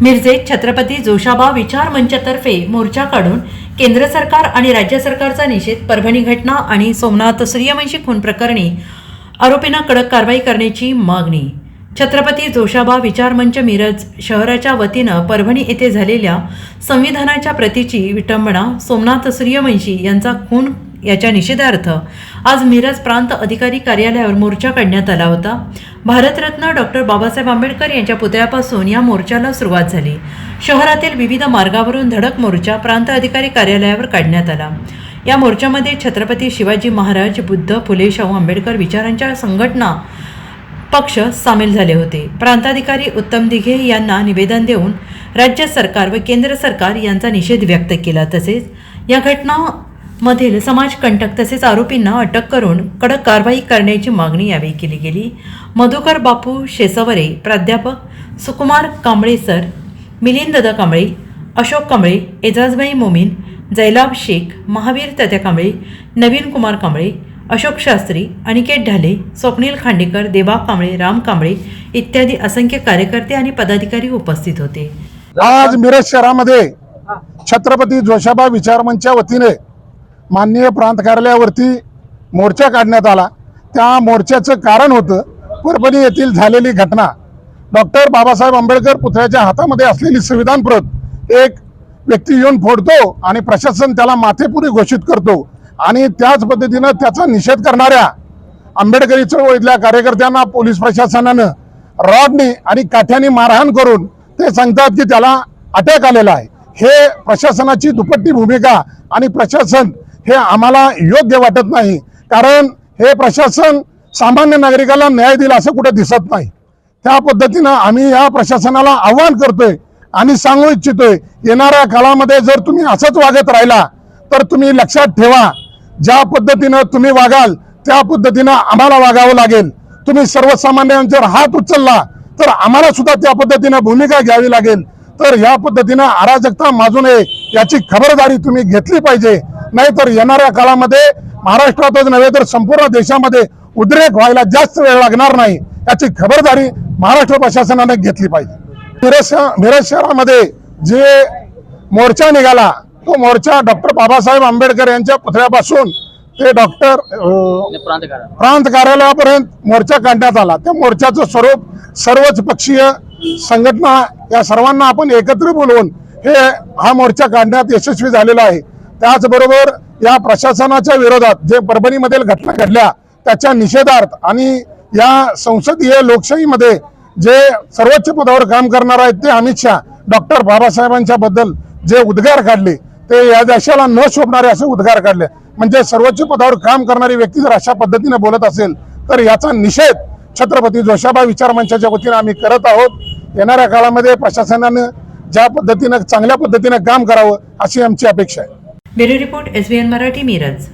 मिरजेत छत्रपती जोशाबा विचार मंचतर्फे मोर्चा काढून केंद्र सरकार आणि राज्य सरकारचा निषेध परभणी घटना आणि सोमनाथ सूर्यवंशी खून प्रकरणी आरोपींना कडक कारवाई करण्याची मागणी. छत्रपती जोशाबा विचार मंच मिरज शहराच्या वतीनं परभणी येथे झालेल्या संविधानाच्या प्रतीची विटंबना सोमनाथ सूर्यवंशी यांचा खून याच्या निषेधार्थ आज मिरज प्रांत अधिकारी कार्यालयावर मोर्चा काढण्यात आला होता. भारतरत्न डॉक्टर बाबासाहेब आंबेडकर यांच्या पुतळ्यापासून या मोर्चाला सुरुवात झाली. शहरातील विविध मार्गावरून धडक मोर्चा प्रांत अधिकारी कार्यालयावर काढण्यात आला. या मोर्चामध्ये छत्रपती शिवाजी महाराज बुद्ध फुले शाहू आंबेडकर विचारांच्या संघटना पक्ष सामील झाले होते. प्रांताधिकारी उत्तम दिघे यांना निवेदन देऊन राज्य सरकार व केंद्र सरकार यांचा निषेध व्यक्त केला तसेच या घटना मधील समाजकंटक तसेच आरोपींना अटक करून कडक कारवाई करण्याची मागणी यावेळी केली गेली. मधुकर बापू शेसवरे प्राध्यापक सुकुमार कांबळे सर मिलिंद कांबळे अशोक कांबळे एजाजबाई मोमीन जैलाब शेख महावीर तत्या कांबळे नवीन कुमार कांबळे अशोक शास्त्री अनिकेत ढाले स्वप्नील खांडेकर देबा कांबळे राम कांबळे इत्यादी असंख्य कार्यकर्ते आणि पदाधिकारी उपस्थित होते. आज मिरज शहरामध्ये छत्रपती जोशाबा विचारमंचच्या वतीने माननीय प्रांत कार्यालयावरती मोर्चा काढण्यात आला. त्या मोर्चाचं कारण होतं परभणी येथील झालेली घटना. डॉक्टर बाबासाहेब आंबेडकर पुतळ्याच्या हातामध्ये असलेली संविधान प्रत एक व्यक्ती येऊन फोडतो आणि प्रशासन त्याला माथेपुरी घोषित करतो आणि त्याच पद्धतीनं त्याचा निषेध करणाऱ्या आंबेडकरी चळवळीतल्या कार्यकर्त्यांना पोलीस प्रशासनानं रॉडनी आणि काठ्याने मारहाण करून ते सांगतात की त्याला अटॅक आलेला आहे. हे प्रशासनाची दुपट्टी भूमिका आणि प्रशासन हे आम्हाला योग्य वाटत नाही. कारण हे प्रशासन सामान्य नागरिकाला न्याय दिला असं कुठे दिसत नाही. त्या पद्धतीनं आम्ही या प्रशासनाला आव्हान करतोय आणि सांगू इच्छितोय येणाऱ्या काळामध्ये जर तुम्ही असंच वागत राहिला तर तुम्ही लक्षात ठेवा ज्या पद्धतीनं तुम्ही वागाल त्या पद्धतीनं आम्हाला वागावं लागेल. तुम्ही सर्वसामान्यांवर हात उचलला तर आम्हाला सुद्धा त्या पद्धतीनं भूमिका घ्यावी लागेल. तर या पद्धतीनं अराजकता माजू नये याची खबरदारी तुम्ही घेतली पाहिजे. नाहीतर येणाऱ्या काळामध्ये महाराष्ट्रातच नव्हे तर संपूर्ण देशामध्ये उद्रेक व्हायला जास्त वेळ लागणार नाही. याची खबरदारी महाराष्ट्र प्रशासनाने घेतली पाहिजे. मिरज मिरज शहरामध्ये जे मोर्चा निघाला तो मोर्चा डॉक्टर बाबासाहेब आंबेडकर यांच्या पुतळ्यापासून ते डॉक्टर प्रांत कार्यालयापर्यंत मोर्चा काढण्यात आला. त्या मोर्चाचं स्वरूप सर्वच पक्षीय संघटना या सर्वांना आपण एकत्र बोलवून हे हा मोर्चा काढण्यात यशस्वी झालेला आहे. त्याचबरोबर या प्रशासनाच्या विरोधात जे परभणीमधील घटना घडल्या त्याच्या निषेधार्थ आणि या संसदीय लोकशाहीमध्ये जे सर्वोच्च पदावर काम करणार आहेत ते अमित शहा डॉक्टर बाबासाहेबांच्या बद्दल जे उद्गार काढले ते या देशाला न शोभणारे असे उद्गार काढले. म्हणजे सर्वोच्च पदावर काम करणारी व्यक्ती जर अशा पद्धतीने बोलत असेल तर याचा निषेध छत्रपती जोशाबा विचार मंचाच्या वतीनं आम्ही करत आहोत. येणाऱ्या काळामध्ये प्रशासनानं ज्या पद्धतीनं चांगल्या पद्धतीनं काम करावं अशी आमची अपेक्षा आहे. Bureau report S Marathi Miraj.